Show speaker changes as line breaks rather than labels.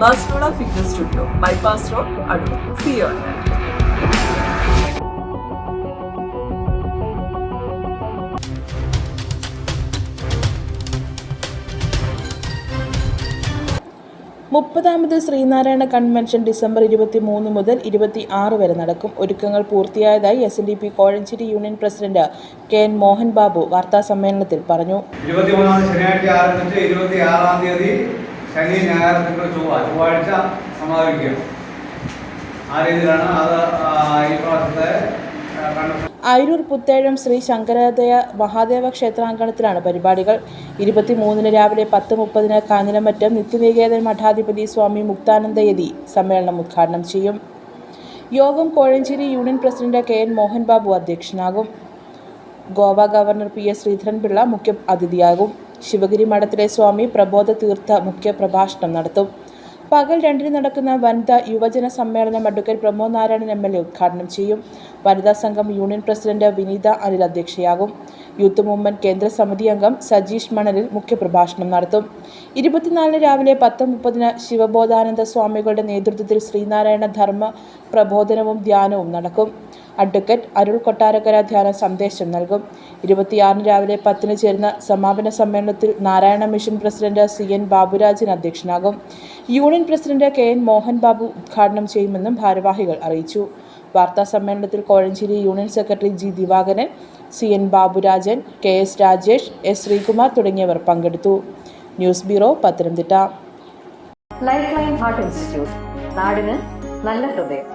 Barcelona fitness studio bypass road Adoor C U
മുപ്പതാമത് Sreenarayana convention December ഇരുപത്തി മൂന്ന് മുതൽ ഇരുപത്തി ആറ് വരെ നടക്കും. ഒരുക്കങ്ങൾ പൂർത്തിയായതായി S N D P Kozhencherry union president K N Mohan Babu
വാർത്താ സമ്മേളനത്തിൽ പറഞ്ഞു ശനി ഞായർ തിങ്കൾ ചൊവ്വ ചൊവ്വാഴ്ച സമാപിക്കും. ആ രീതിയിലാണ് അത് ഈ പ്രാവശ്യത്തെ
അയിരൂർ പുത്തേഴം ശ്രീ ശങ്കരാദയ മഹാദേവ ക്ഷേത്രാങ്കണത്തിലാണ് പരിപാടികൾ. ഇരുപത്തിമൂന്നിന് രാവിലെ പത്ത് മുപ്പതിന് കാഞ്ഞിരമറ്റം നിത്യനികേതൻ മഠാധിപതി സ്വാമി മുക്താനന്ദയതി സമ്മേളനം ഉദ്ഘാടനം ചെയ്യും. യോഗം Kozhencherry union president K N Mohan Babu അധ്യക്ഷനാകും. Goa governor P S Sreedharan Pillai മുഖ്യ അതിഥിയാകും. ശിവഗിരി മഠത്തിലെ സ്വാമി പ്രബോധ തീർത്ഥ മുഖ്യ പ്രഭാഷണം നടത്തും. പകൽ രണ്ടിന് നടക്കുന്ന വനിതാ യുവജന സമ്മേളനം advocate Pramod Narayanan M L A ഉദ്ഘാടനം ചെയ്യും. വനിതാ സംഘം യൂണിയൻ പ്രസിഡന്റ് വിനീത അനിൽ അധ്യക്ഷയാകും. യൂത്ത് മൂവ്മെന്റ് കേന്ദ്ര സമിതി അംഗം സജീഷ് മണലിൽ മുഖ്യപ്രഭാഷണം നടത്തും. ഇരുപത്തിനാലിന് രാവിലെ പത്ത് മുപ്പതിന് ശിവബോധാനന്ദ സ്വാമികളുടെ നേതൃത്വത്തിൽ ശ്രീനാരായണ ധർമ്മ പ്രബോധനവും ധ്യാനവും നടക്കും. അഡ്വക്കേറ്റ് അരുൾ കൊട്ടാരക്കര ധ്യാന സന്ദേശം നൽകും. ഇരുപത്തിയാറിന് രാവിലെ പത്തിന് ചേരുന്ന സമാപന സമ്മേളനത്തിൽ Narayana mission president C N Baburajan അധ്യക്ഷനാകും. Union president K N Mohan Babu ഉദ്ഘാടനം ചെയ്യുമെന്നും ഭാരവാഹികൾ അറിയിച്ചു. വാർത്താ സമ്മേളനത്തിൽ Kozhencherry union secretary G Divakaran C N Baburajan K S Rajesh S Sreekumar തുടങ്ങിയവർ പങ്കെടുത്തു. News bureau Pathanamthitta.
Life line heart institute നാടിന് നല്ല ഹൃദയം.